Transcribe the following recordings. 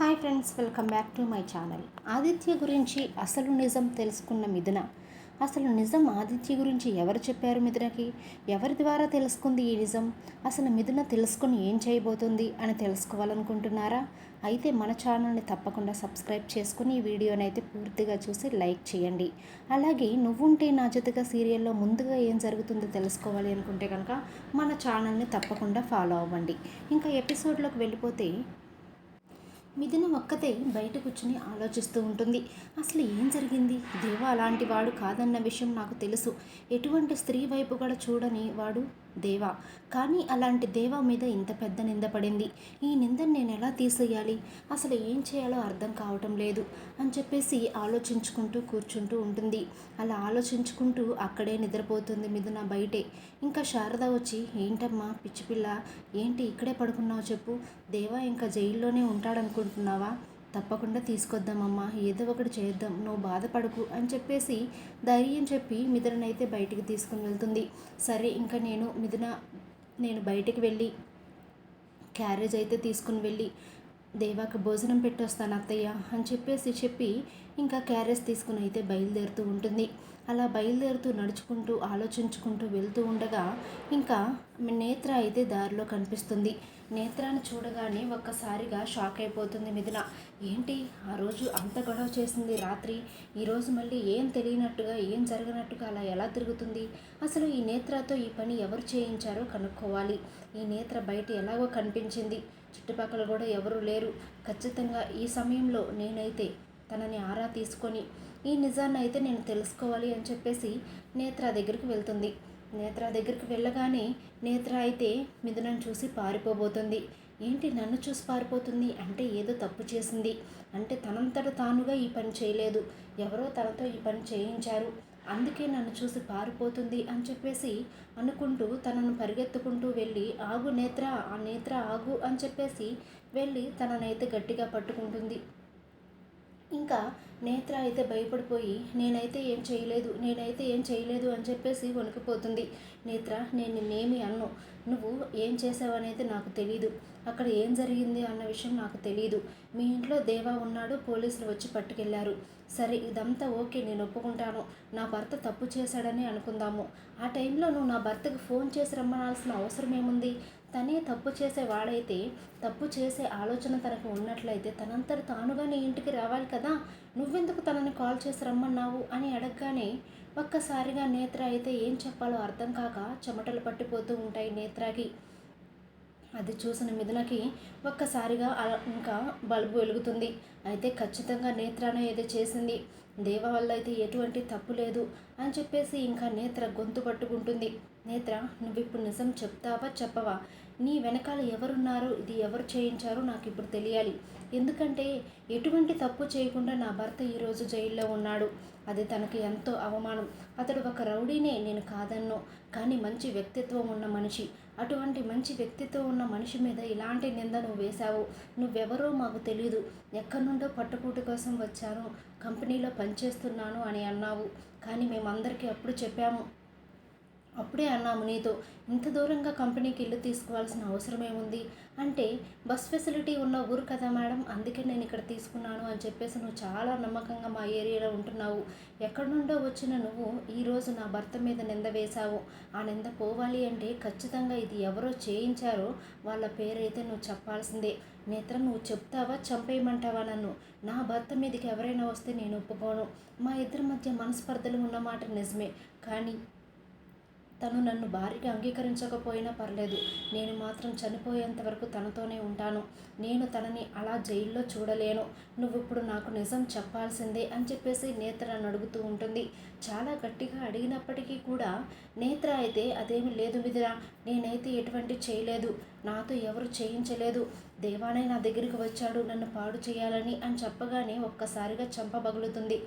Hi friends welcome back to my channel. Aditya గురించి అసలు నిజం తెలుసుకున్న మిథున. అసలు నిజం ఆదిత్య గురించి ఎవరు చెప్పారు మిథునకి? ఎవరి ద్వారా తెలుసుకుంది ఈ నిజం? అసలు మిథున తెలుసుకుని ఏం చేయబోతుంది అని తెలుసుకోవాలనుకుంటున్నారా? అయితే మన ఛానల్ని తప్పకుండా సబ్స్క్రైబ్ చేసుకుని ఈ వీడియోని అయితే పూర్తిగా చూసి లైక్ చేయండి. అలాగే నువ్వుంటే నా జతగా సీరియల్లో ముందుగా ఏం జరుగుతుందో తెలుసుకోవాలి అనుకుంటే కనుక మన ఛానల్ని తప్పకుండా ఫాలో అవ్వండి. ఇంకా ఎపిసోడ్లోకి వెళ్ళిపోతే మిథున ఒక్కతే బయట కూర్చుని ఆలోచిస్తూ ఉంటుంది. అసలు ఏం జరిగింది? దేవ అలాంటి వాడు కాదన్న విషయం నాకు తెలుసు. ఎటువంటి స్త్రీ వైపు కూడా చూడని వాడు దేవ కానీ అలాంటి దేవ మీద ఇంత పెద్ద నింద పడింది. ఈ నిందను నేను ఎలా తీసేయాలి? అసలు ఏం చేయాలో అర్థం కావటం లేదు అని చెప్పేసి ఆలోచించుకుంటూ కూర్చుంటూ ఉంటుంది. అలా ఆలోచించుకుంటూ అక్కడే నిద్రపోతుంది మిథున బయటే. ఇంకా శారద వచ్చి ఏంటమ్మా పిచ్చిపిల్ల ఏంటి ఇక్కడే పడుకున్నావు చెప్పు. దేవా ఇంకా జైల్లోనే ఉంటాడనుకుంటున్నావా? తప్పకుండా తీసుకొద్దామమ్మా ఏదో ఒకటి చేద్దాం నువ్వు బాధపడకు అని చెప్పేసి ధైర్యం చెప్పి మిథుననైతే బయటికి తీసుకుని వెళ్తుంది. సరే ఇంకా నేను మిథున నేను బయటికి వెళ్ళి క్యారేజ్ అయితే తీసుకుని వెళ్ళి దేవాకి భోజనం పెట్టొస్తాను అత్తయ్య అని చెప్పేసి చెప్పి ఇంకా క్యారేజ్ తీసుకుని అయితే బయలుదేరుతూ ఉంటుంది. అలా బయలుదేరుతూ నడుచుకుంటూ ఆలోచించుకుంటూ వెళ్తూ ఉండగా ఇంకా నేత్ర అయితే దారిలో కనిపిస్తుంది. నేత్రాన్ని చూడగానే ఒక్కసారిగా షాక్ అయిపోతుంది మిథున. ఏంటి? ఆ రోజు అంత గొడవ చేసింది రాత్రి. ఈరోజు మళ్ళీ ఏం తెలియనట్టుగా ఏం జరగనట్టుగా అలా ఎలా తిరుగుతుంది? అసలు ఈ నేత్రతో ఈ పని ఎవరు చేయించారో కనుక్కోవాలి. ఈ నేత్ర బయట ఎలాగో కనిపించింది. చుట్టుపక్కల కూడా ఎవరు లేరు. ఖచ్చితంగా ఈ సమయంలో నేనైతే తనని ఆరా తీసుకొని ఈ నిజాన్ని అయితే నేను తెలుసుకోవాలి అని చెప్పేసి నేత్ర దగ్గరికి వెళ్తుంది. నేత్ర దగ్గరికి వెళ్ళగానే నేత్ర అయితే మిథునను చూసి పారిపోబోతుంది. ఏంటి నన్ను చూసి పారిపోతుంది? అంటే ఏదో తప్పు చేసింది. అంటే తనంతట తానుగా ఈ పని చేయలేదు. ఎవరో తనతో ఈ పని చేయించారు. అందుకే నన్ను చూసి పారిపోతుంది అని చెప్పేసి అనుకుంటూ తనను పరిగెత్తుకుంటూ వెళ్ళి ఆగు నేత్ర ఆ నేత్ర ఆగు అని చెప్పేసి వెళ్ళి తననైతే గట్టిగా పట్టుకుంటుంది. ఇంకా నేత్ర అయితే భయపడిపోయి నేనైతే ఏం చేయలేదు నేనైతే ఏం చేయలేదు అని చెప్పేసి వణికిపోతుంది. నేత్ర నేను నిన్నేమి అన్ను. నువ్వు ఏం చేసావనేది నాకు తెలీదు. అక్కడ ఏం జరిగింది అన్న విషయం నాకు తెలియదు మీ ఇంట్లో దేవా ఉన్నాడు పోలీసులు వచ్చి పట్టుకెళ్ళారు. సరే ఇదంతా ఓకే నేను ఒప్పుకుంటాను. నా భర్త తప్పు చేశాడని అనుకుందాము. ఆ టైంలో నువ్వు నా భర్తకు ఫోన్ చేసి రమ్మనాల్సిన అవసరం ఏముంది? తనే తప్పు చేసే వాడైతే తప్పు చేసే ఆలోచన తనకు ఉన్నట్లయితే తనంతట తానుగా నీ ఇంటికి రావాలి కదా? నువ్వెందుకు తనని కాల్ చేసి రమ్మన్నావు అని అడగగానే ఒక్కసారిగా నేత్ర అయితే ఏం చెప్పాలో అర్థం కాక చెమటలు పట్టిపోతూ ఉంటాయి నేత్రకి. అది చూసిన మిథునకి ఒక్కసారిగా ఇంకా బల్బు వెలుగుతుంది. అయితే ఖచ్చితంగా నేత్రాను ఏదో చేసింది. దేవ వల్ల అయితే ఎటువంటి తప్పు లేదు అని చెప్పేసి ఇంకా నేత్ర గొంతు పట్టుకుంటుంది. నేత్ర నువ్వు ఇప్పుడు నిజం చెప్తావా చెప్పవా? నీ వెనకాల ఎవరున్నారు? ఇది ఎవరు చేయించారో నాకు ఇప్పుడు తెలియాలి. ఎందుకంటే ఎటువంటి తప్పు చేయకుండా నా భర్త ఈరోజు జైల్లో ఉన్నాడు. అది తనకి ఎంతో అవమానం. అతడు ఒక రౌడీనే నేను కాదన్ను. కానీ మంచి వ్యక్తిత్వం ఉన్న మనిషి. అటువంటి మంచి వ్యక్తితో ఉన్న మనిషి మీద ఇలాంటి నింద నువ్వు వేశావు? నువ్వెవరో మాకు తెలియదు ఎక్కడి నుండో పట్టుకూటి కోసం వచ్చాను. కంపెనీలో పనిచేస్తున్నాను అని అన్నావు. కానీ మేమందరికీ అప్పుడు చెప్పాము. అప్పుడే అన్నాము నీతో ఇంత దూరంగా కంపెనీకి ఇల్లు తీసుకోవాల్సిన అవసరం ఏముంది? అంటే బస్ ఫెసిలిటీ ఉన్న ఊరు కదా మేడం అందుకే నేను ఇక్కడ తీసుకున్నాను అని చెప్పేసి నువ్వు చాలా నమ్మకంగా మా ఏరియాలో ఉంటున్నావు. ఎక్కడి నుండో వచ్చిన నువ్వు ఈరోజు నా భర్త మీద నింద వేశావు. ఆ నింద పోవాలి అంటే ఖచ్చితంగా ఇది ఎవరో చేయించారో వాళ్ళ పేరైతే నువ్వు చెప్పాల్సిందే. నేత్ర నువ్వు చెప్తావా చంపేయమంటావా నన్ను? నా భర్త మీదకి ఎవరైనా వస్తే నేను ఒప్పుకోను. మా ఇద్దరి మధ్య మనస్పర్ధలు ఉన్నమాట నిజమే. కానీ తను నన్ను భార్యగా అంగీకరించకపోయినా పర్లేదు. నేను మాత్రం చనిపోయేంత వరకు తనతోనే ఉంటాను. నేను తనని అలా జైల్లో చూడలేను. నువ్వు ఇప్పుడు నాకు నిజం చెప్పాల్సిందే అని చెప్పేసి నేత్ర నన్ను అడుగుతూ ఉంటుంది. చాలా గట్టిగా అడిగినప్పటికీ కూడా నేత్ర అయితే అదేమి లేదు మిదిరా నేనైతే ఎటువంటి చేయలేదు. నాతో ఎవరు చేయించలేదు. దేవానే నా దగ్గరికి వచ్చాడు. నన్ను పాడు చేయాలని అని చెప్పగానే ఒక్కసారిగా చంపబగులుతుంది.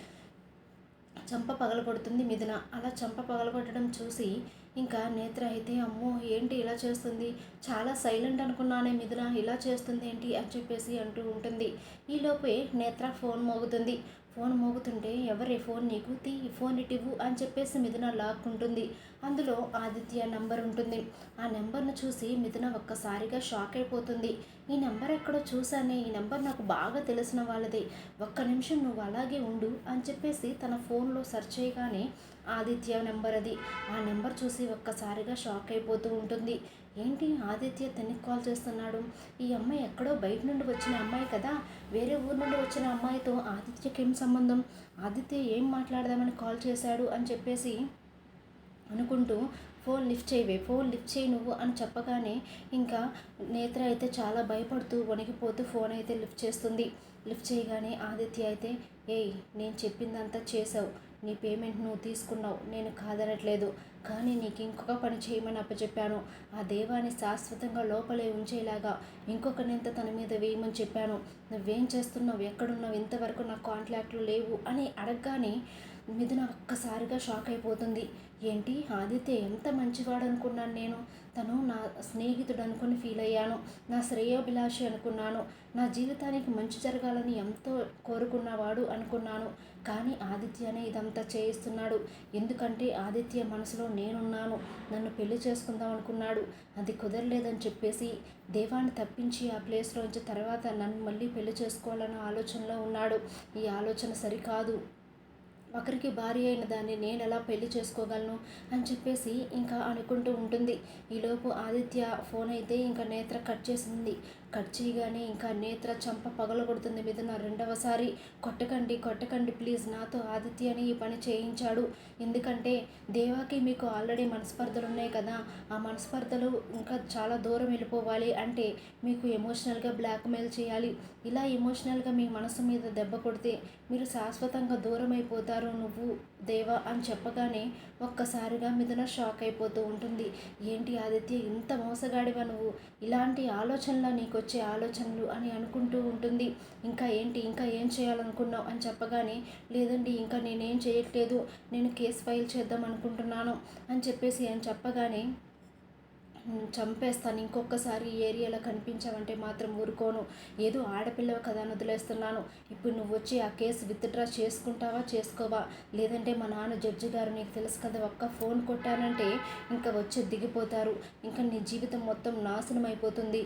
చంప పగలగొడుతుంది మిథున. అలా చంప పగలగొట్టడం చూసి ఇంకా నేత్ర అయితే అమ్మో ఏంటి ఇలా చేస్తుంది? చాలా సైలెంట్ అనుకున్నానే మిథున ఇలా చేస్తుంది ఏంటి అని చెప్పేసి అంటూ ఉంటుంది. ఈలోపే నేత్ర ఫోన్ మోగుతుంది. ఫోన్ మోగుతుంటే ఎవరి ఫోన్ నీకు? తీ ఫోన్ ఇటివ్వు అని చెప్పేసి మిథున లాక్కుంటుంది. అందులో ఆదిత్య నెంబర్ ఉంటుంది. ఆ నెంబర్ను చూసి మిథున ఒక్కసారిగా షాక్ అయిపోతుంది. ఈ నెంబర్ ఎక్కడో చూశానే ఈ నెంబర్ నాకు బాగా తెలిసిన వాళ్ళదే. ఒక్క నిమిషం నువ్వు అలాగే ఉండు అని చెప్పేసి తన ఫోన్లో సెర్చ్ చేయగానే ఆదిత్య నెంబర్ అది. ఆ నెంబర్ చూసి ఒక్కసారిగా షాక్ అయిపోతూ ఉంటుంది. ఏంటి ఆదిత్య తనకి కాల్ చేస్తున్నాడు? ఈ అమ్మాయి ఎక్కడో బయట నుండి వచ్చిన అమ్మాయి కదా. వేరే ఊరు నుండి వచ్చిన అమ్మాయితో ఆదిత్యకి ఏం సంబంధం? ఆదిత్య ఏం మాట్లాడదామని కాల్ చేశాడు అని చెప్పేసి అనుకుంటూ ఫోన్ లిఫ్ట్ చేయవే ఫోన్ లిఫ్ట్ చేయి నువ్వు అని చెప్పగానే ఇంకా నేత్ర అయితే చాలా భయపడుతూ వణికిపోతూ ఫోన్ అయితే లిఫ్ట్ చేస్తుంది. లిఫ్ట్ చేయగానే ఆదిత్య అయితే ఏయ్ నేను చెప్పిందంతా చేసావు నీ పేమెంట్ నువ్వు తీసుకున్నావు. నేను కాదనట్లేదు. కానీ నీకు ఇంకొక పని చేయమని అప్పచెప్పాను. ఆ దేవాన్ని శాశ్వతంగా లోపలే ఉంచేలాగా ఇంకొక నింత తన మీద వేయమని చెప్పాను. నువ్వేం చేస్తున్నావు? ఎక్కడున్నావు? ఇంతవరకు నా కాంట్రాక్ట్లు లేవు అని అడగగానే మిథున ఒక్కసారిగా షాక్ అయిపోతుంది. ఏంటి? ఆదిత్య ఎంత మంచివాడు అనుకున్నాను నేను? తను నా స్నేహితుడు అనుకుని ఫీల్ అయ్యాను. నా శ్రేయోభిలాషి అనుకున్నాను. నా జీవితానికి మంచి జరగాలని ఎంతో కోరుకున్నవాడు అనుకున్నాను. కానీ ఆదిత్యనే ఇదంతా చేయిస్తున్నాడు. ఎందుకంటే ఆదిత్య మనసులో నేనున్నాను. నన్ను పెళ్ళి చేసుకుందాం అనుకున్నాడు. అది కుదరలేదని చెప్పేసి దేవాన్ని తప్పించి ఆ ప్లేస్లోంచి తర్వాత నన్ను మళ్ళీ పెళ్ళి చేసుకోవాలన్న ఆలోచనలో ఉన్నాడు. ఈ ఆలోచన సరికాదు. ఒకరికి భార్య అయిన దాన్ని నేను ఎలా పెళ్ళి చేసుకోగలను అని చెప్పేసి ఇంకా అనుకుంటూ ఉంటుంది. ఈలోపు ఆదిత్య ఫోన్ అయితే ఇంకా నేత్ర కట్ చేసింది. కట్ చేయగానే ఇంకా నేత్ర చంప పగలగొడుతుంది మిథున రెండవసారి కొట్టకండి కొట్టకండి ప్లీజ్. నాతో ఆదిత్యని ఈ పని చేయించాడు. ఎందుకంటే దేవాకి మీకు ఆల్రెడీ మనస్పర్ధలు ఉన్నాయి కదా ఆ మనస్పర్ధలు ఇంకా చాలా దూరం వెళ్ళిపోవాలి అంటే మీకు ఎమోషనల్గా బ్లాక్మెయిల్ చేయాలి. ఇలా ఎమోషనల్గా మీ మనసు మీద దెబ్బ కొడితే మీరు శాశ్వతంగా దూరం అయిపోతారు నువ్వు. దేవా అని చెప్పగానే ఒక్కసారిగా మిథున షాక్ అయిపోతూ ఉంటుంది. ఏంటి ఆదిత్య ఇంత మోసగాడివా నువ్వు? ఇలాంటి ఆలోచనల నీకు వచ్చే ఆలోచనలు అని అనుకుంటూ ఉంటుంది. ఇంకా ఏంటి ఇంకా ఏం చేయాలనుకున్నావు అని చెప్పగానే లేదండి ఇంకా నేనేం చేయట్లేదు. నేను కేసు ఫైల్ చేద్దాం అనుకుంటున్నాను అని చెప్పేసి అని చెప్పగానే చంపేస్తాను. ఇంకొకసారి ఈ ఏరియాలో కనిపించావంటే మాత్రం ఊరుకోను. ఏదో ఆడపిల్లవ కదా అని వదిలేస్తున్నాను. ఇప్పుడు నువ్వు వచ్చి ఆ కేసు విత్డ్రా చేసుకుంటావా చేసుకోవా? లేదంటే మా నాన్న జడ్జి గారు నీకు తెలుసు కదా ఒక్క ఫోన్ కొట్టానంటే ఇంకా వచ్చి దిగిపోతారు. ఇంకా నీ జీవితం మొత్తం నాశనం అయిపోతుంది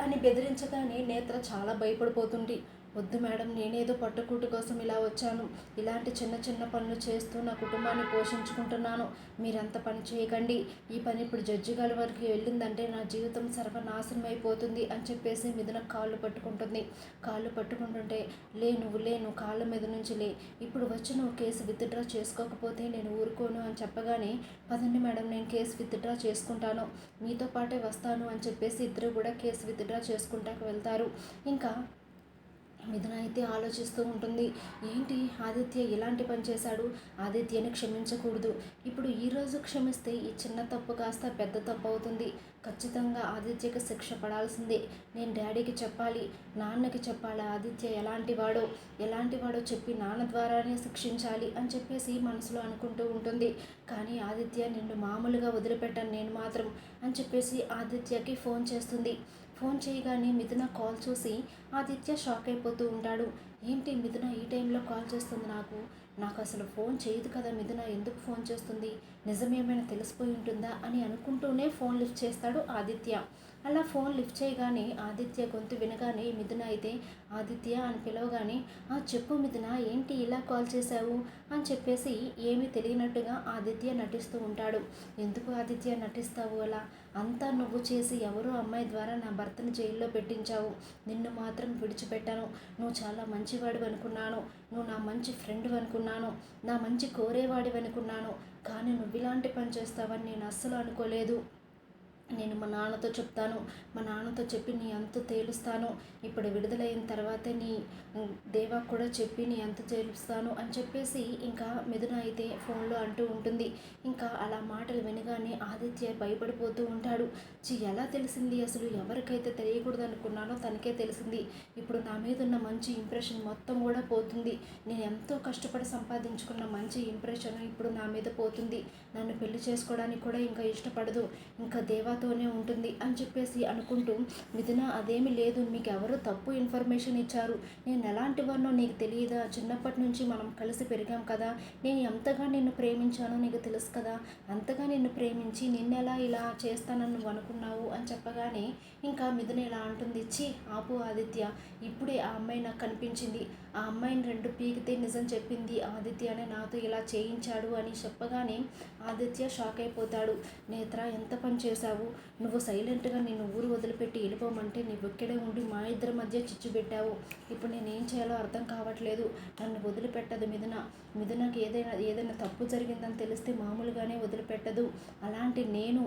అని బెదిరించగానే నేత్ర చాలా భయపడిపోతుంది. వద్దు మేడం నేనేదో పట్టుకూటు కోసం ఇలా వచ్చాను. ఇలాంటి చిన్న చిన్న పనులు చేస్తూ నా కుటుంబాన్ని పోషించుకుంటున్నాను. మీరంత పని చేయకండి. ఈ పని ఇప్పుడు జడ్జి గారి వరకు వెళ్ళిందంటే నా జీవితం సర్వనాశనం అయిపోతుంది అని చెప్పేసి మిథున కాళ్ళు పట్టుకుంటుంది. కాళ్ళు పట్టుకుంటుంటే లే నువ్వు లే నువ్వు కాళ్ళ మీద నుంచి లే. ఇప్పుడు వచ్చి నువ్వు కేసు విత్డ్రా చేసుకోకపోతే నేను ఊరుకోను అని చెప్పగానే పదండి మేడం నేను కేసు విత్డ్రా చేసుకుంటాను. మీతో పాటే వస్తాను అని చెప్పేసి ఇద్దరు కూడా కేసు విత్డ్రా చేసుకుంటాక వెళ్తారు. ఇంకా మిథున అయితే ఆలోచిస్తూ ఉంటుంది ఏంటి ఆదిత్య ఇలాంటి పని చేశాడు? ఆదిత్యని క్షమించకూడదు. ఇప్పుడు ఈరోజు క్షమిస్తే ఈ చిన్న తప్పు కాస్త పెద్ద తప్పు అవుతుంది. ఖచ్చితంగా ఆదిత్యకి శిక్ష పడాల్సిందే. నేను డాడీకి చెప్పాలి నాన్నకి చెప్పాలి ఆదిత్య ఎలాంటి వాడో? ఎలాంటి వాడో చెప్పి నాన్న ద్వారానే శిక్షించాలి అని చెప్పేసి మనసులో అనుకుంటూ ఉంటుంది. కానీ ఆదిత్య నిన్ను మామూలుగా వదిలిపెట్టాను నేను మాత్రం అని చెప్పేసి ఆదిత్యకి ఫోన్ చేస్తుంది. ఫోన్ చేయగానే మిథున కాల్ చూసి ఆదిత్య షాక్ అయిపోతూ ఉంటాడు. ఏంటి మిథున ఈ టైంలో కాల్ చేస్తుంది నాకు? నాకు అసలు ఫోన్ చేయదు కదా మిథున ఎందుకు ఫోన్ చేస్తుంది? నిజమేమైనా తెలిసిపోయి ఉంటుందా? అని అనుకుంటూనే ఫోన్ లిఫ్ట్ చేస్తాడు ఆదిత్య. అలా ఫోన్ లిఫ్ట్ చేయగానే ఆదిత్య గొంతు వినగానే మిథున అయితే ఆదిత్య అని పిలవగానే ఆ చెప్పు మిథున ఏంటి ఇలా కాల్ చేశావు? అని చెప్పేసి ఏమీ తెలియనట్టుగా ఆదిత్య నటిస్తూ ఉంటాడు. ఎందుకు ఆదిత్య నటిస్తావు అలా? అంతా నువ్వు చేసి ఎవరో అమ్మాయి ద్వారా నా భర్తను జైల్లో పెట్టించావు. నిన్ను మాత్రం విడిచిపెట్టాను. నువ్వు చాలా మంచివాడు అనుకున్నాను. నువ్వు నా మంచి ఫ్రెండ్ అనుకున్నాను. నా మంచి కోరేవాడివి అనుకున్నాను. కానీ నువ్వు ఇలాంటి పని చేస్తావని నేను అస్సలు అనుకోలేదు. నేను మా నాన్నతో చెప్తాను. మా నాన్నతో చెప్పి నీ అంతు తేలుస్తాను. ఇప్పుడు విడుదలైన తర్వాతే నీ దేవా కూడా చెప్పి నీ అంతు తేలుస్తాను అని చెప్పేసి ఇంకా మిథున అయితే ఫోన్లో అంటూ ఉంటుంది. ఇంకా అలా మాటలు వినగానే ఆదిత్య భయపడిపోతూ ఉంటాడు. చి ఎలా తెలిసింది? అసలు ఎవరికైతే తెలియకూడదు అనుకున్నానో తనకే తెలిసింది. ఇప్పుడు నా మీద ఉన్న మంచి ఇంప్రెషన్ మొత్తం కూడా పోతుంది. నేను ఎంతో కష్టపడి సంపాదించుకున్న మంచి ఇంప్రెషన్ ఇప్పుడు నా మీద పోతుంది. నన్ను పెళ్ళి చేసుకోవడానికి కూడా ఇంకా ఇష్టపడదు. ఇంకా దేవాతోనే ఉంటుంది అని చెప్పేసి అనుకుంటూ మిథున అదేమి లేదు మీకు ఎవరు తప్పు ఇన్ఫర్మేషన్ ఇచ్చారు. నేను ఎలాంటి వాడినో నీకు తెలియదా? చిన్నప్పటి నుంచి మనం కలిసి పెరిగాం కదా. నేను ఎంతగా నిన్ను ప్రేమించానో నీకు తెలుసు కదా. అంతగా నిన్ను ప్రేమించి నిన్నెలా ఇలా చేస్తానని నువ్వు అనుకున్నావు అని చెప్పగానే ఇంకా మిథున ఇలా అంటుంది ఇచ్చి ఆపు ఆదిత్య. ఇప్పుడే ఆ అమ్మాయి నాకు కనిపించింది. ఆ అమ్మాయిని రెండు పీకితే నిజం చెప్పింది ఆదిత్య అనే నాతో ఇలా చేయించాడు అని చెప్పగానే ఆదిత్య షాక్ అయిపోతాడు. నేత్ర ఎంత పని చేశావు? నువ్వు సైలెంట్గా నిన్ను ఊరు వదిలిపెట్టి వెళ్ళిపోమంటే నువ్వు ఇక్కడే ఉండి మా ఇద్దరి మధ్య చిచ్చు పెట్టావు. ఇప్పుడు నేనేం చేయాలో అర్థం కావట్లేదు. నన్ను వదిలిపెట్టదు మిథున. మిథునకు ఏదైనా ఏదైనా తప్పు జరిగిందని తెలిస్తే మామూలుగానే వదిలిపెట్టదు. అలాంటి నేను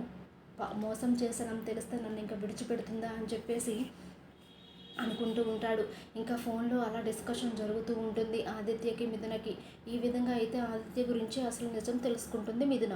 మోసం చేశానని తెలిస్తే నన్ను ఇంకా విడిచిపెడుతుందా అని చెప్పేసి అనుకుంటూ ఉంటాడు. ఇంకా ఫోన్లో అలా డిస్కషన్ జరుగుతూ ఉంటుంది ఆదిత్యకి మిథునకి. ఈ విధంగా అయితే ఆదిత్య గురించి అసలు నిజం తెలుసుకుంటుంది మిథున.